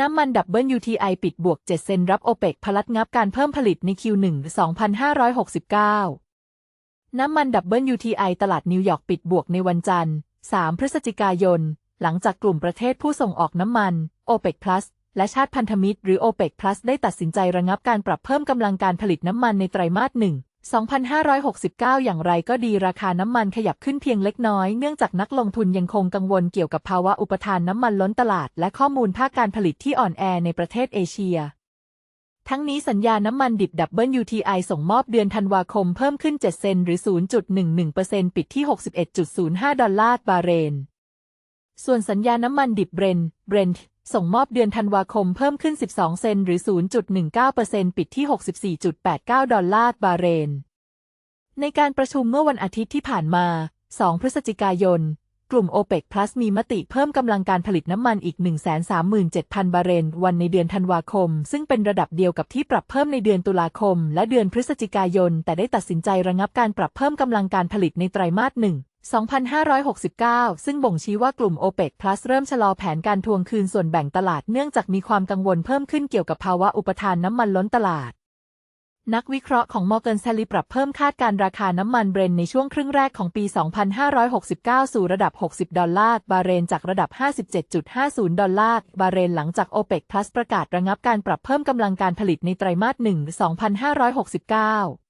น้ำมันดับเบิล UTI ปิดบวก 7 เซนรับโอเปกพลัดงับการเพิ่มผลิตใน Q1 2569 น้ำมันดับเบิล UTI ตลาดนิวยอร์กปิดบวกในวันจันทร์ 3 พฤศจิกายน หลังจากกลุ่มประเทศผู้ส่งออกน้ำมัน OPEC Plus และชาติพันธมิตรหรือ OPEC Plus ได้ตัดสินใจระงับการปรับเพิ่มกำลังการผลิตน้ำมันในไตรมาส1 2,569 อย่างไรก็ดีราคาน้ำมันขยับขึ้นเพียงเล็กน้อย เนื่องจากนักลงทุนยังคงกังวลเกี่ยวกับภาวะอุปทานน้ำมันล้นตลาด และข้อมูลภาคการผลิตที่อ่อนแอในประเทศเอเชีย ทั้งนี้สัญญาน้ำมันดิบ WTI ส่งมอบเดือนธันวาคมเพิ่มขึ้น 7 เซนหรือ 0.11%ปิดที่ 61.05 ดอลลาร์บาเรน ส่วนสัญญาน้ำมันดิบเบรนเบรนท์ ส่งมอบเดือนธันวาคมเพิ่มขึ้น 12 เซนหรือ 0.19%ปิดที่ 64.89 ดอลลาร์บาเรน ในการประชุมเมื่อวันอาทิตย์ที่ผ่านมา 2 พฤศจิกายน กลุ่ม OPEC Plus มีมติเพิ่มกำลังการผลิตน้ำมันอีก 137,000 บาเรนวันในเดือนธันวาคม ซึ่งเป็นระดับเดียวกับที่ปรับเพิ่มในเดือนตุลาคม และเดือนพฤศจิกายน แต่ได้ตัดสินใจระงับการปรับเพิ่มกำลังการผลิตในไตรมาส1 2,569 ซึ่งบ่งชี้ว่ากลุ่ม OPEC Plus เริ่มชะลอแผนการทวงคืนส่วนแบ่งตลาดเนื่องจากมีความกังวลเพิ่มขึ้นเกี่ยวกับภาวะอุปทานน้ำมันล้นตลาด นักวิเคราะห์ของ Morgan Stanley ปรับเพิ่มคาดการราคาน้ำมันเบรนในช่วงครึ่งแรกของปี 2569 สู่ระดับ 60 ดอลลาร์บาเรนจากระดับ 57.50 ดอลลาร์บาเรนหลังจาก OPEC Plus ประกาศระงับการปรับเพิ่มกำลังการผลิตในไตรมาส1 2569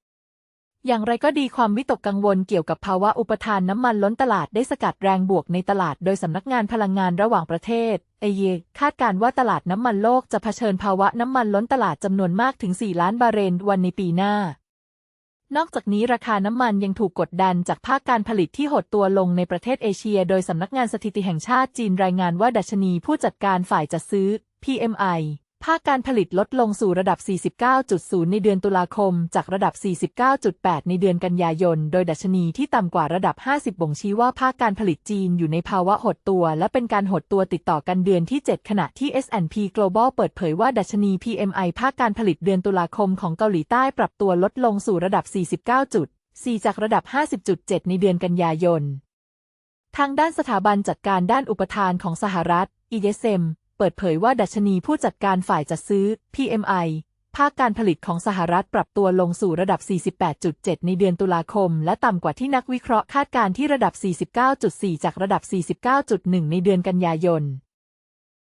อย่างไรก็ดีความวิตกกังวลเกี่ยวกับภาวะอุปทานน้ำมันล้นตลาดได้สกัดแรงบวกในตลาดโดยสำนักงานพลังงานระหว่างประเทศเอเยคาดการว่าตลาดน้ำมันโลกจะเผชิญภาวะน้ำมันล้นตลาดจำนวนมากถึง 4 ล้านบาร์เรนวันในปีหน้า นอกจากนี้ราคาน้ำมันยังถูกกดดันจากภาคการผลิตที่หดตัวลงในประเทศเอเชีย โดยสำนักงานสถิติแห่งชาติจีนรายงานว่าดัชนีผู้จัดการฝ่ายจัดซื้อ PMI ภาคการผลิตลดลงสู่ระดับ 49.0 ในเดือนตุลาคม จากระดับ 49.8 ในเดือนกันยายน โดยดัชนีที่ต่ำกว่าระดับ 50 บ่งชี้ว่าภาคการผลิตจีนอยู่ในภาวะหดตัว และเป็นการหดตัวติดต่อกันเดือนที่ 7 ขณะที่ S&P Global เปิดเผยว่าดัชนี PMI ภาคการผลิตเดือนตุลาคมของเกาหลีใต้ปรับตัวลดลงสู่ระดับ 49.4จากระดับ 50.7 ในเดือนกันยายน ทางด้านสถาบันจัดการด้านอุปทานของสหรัฐ ESM เปิดเผยว่าดัชนีผู้จัดการฝ่ายจัดซื้อ PMI ภาคการผลิตของสหรัฐปรับตัวลงสู่ระดับ 48.7 ในเดือนตุลาคม และต่ำกว่าที่นักวิเคราะห์คาดการที่ระดับ 49.4 จากระดับ 49.1 ในเดือนกันยายน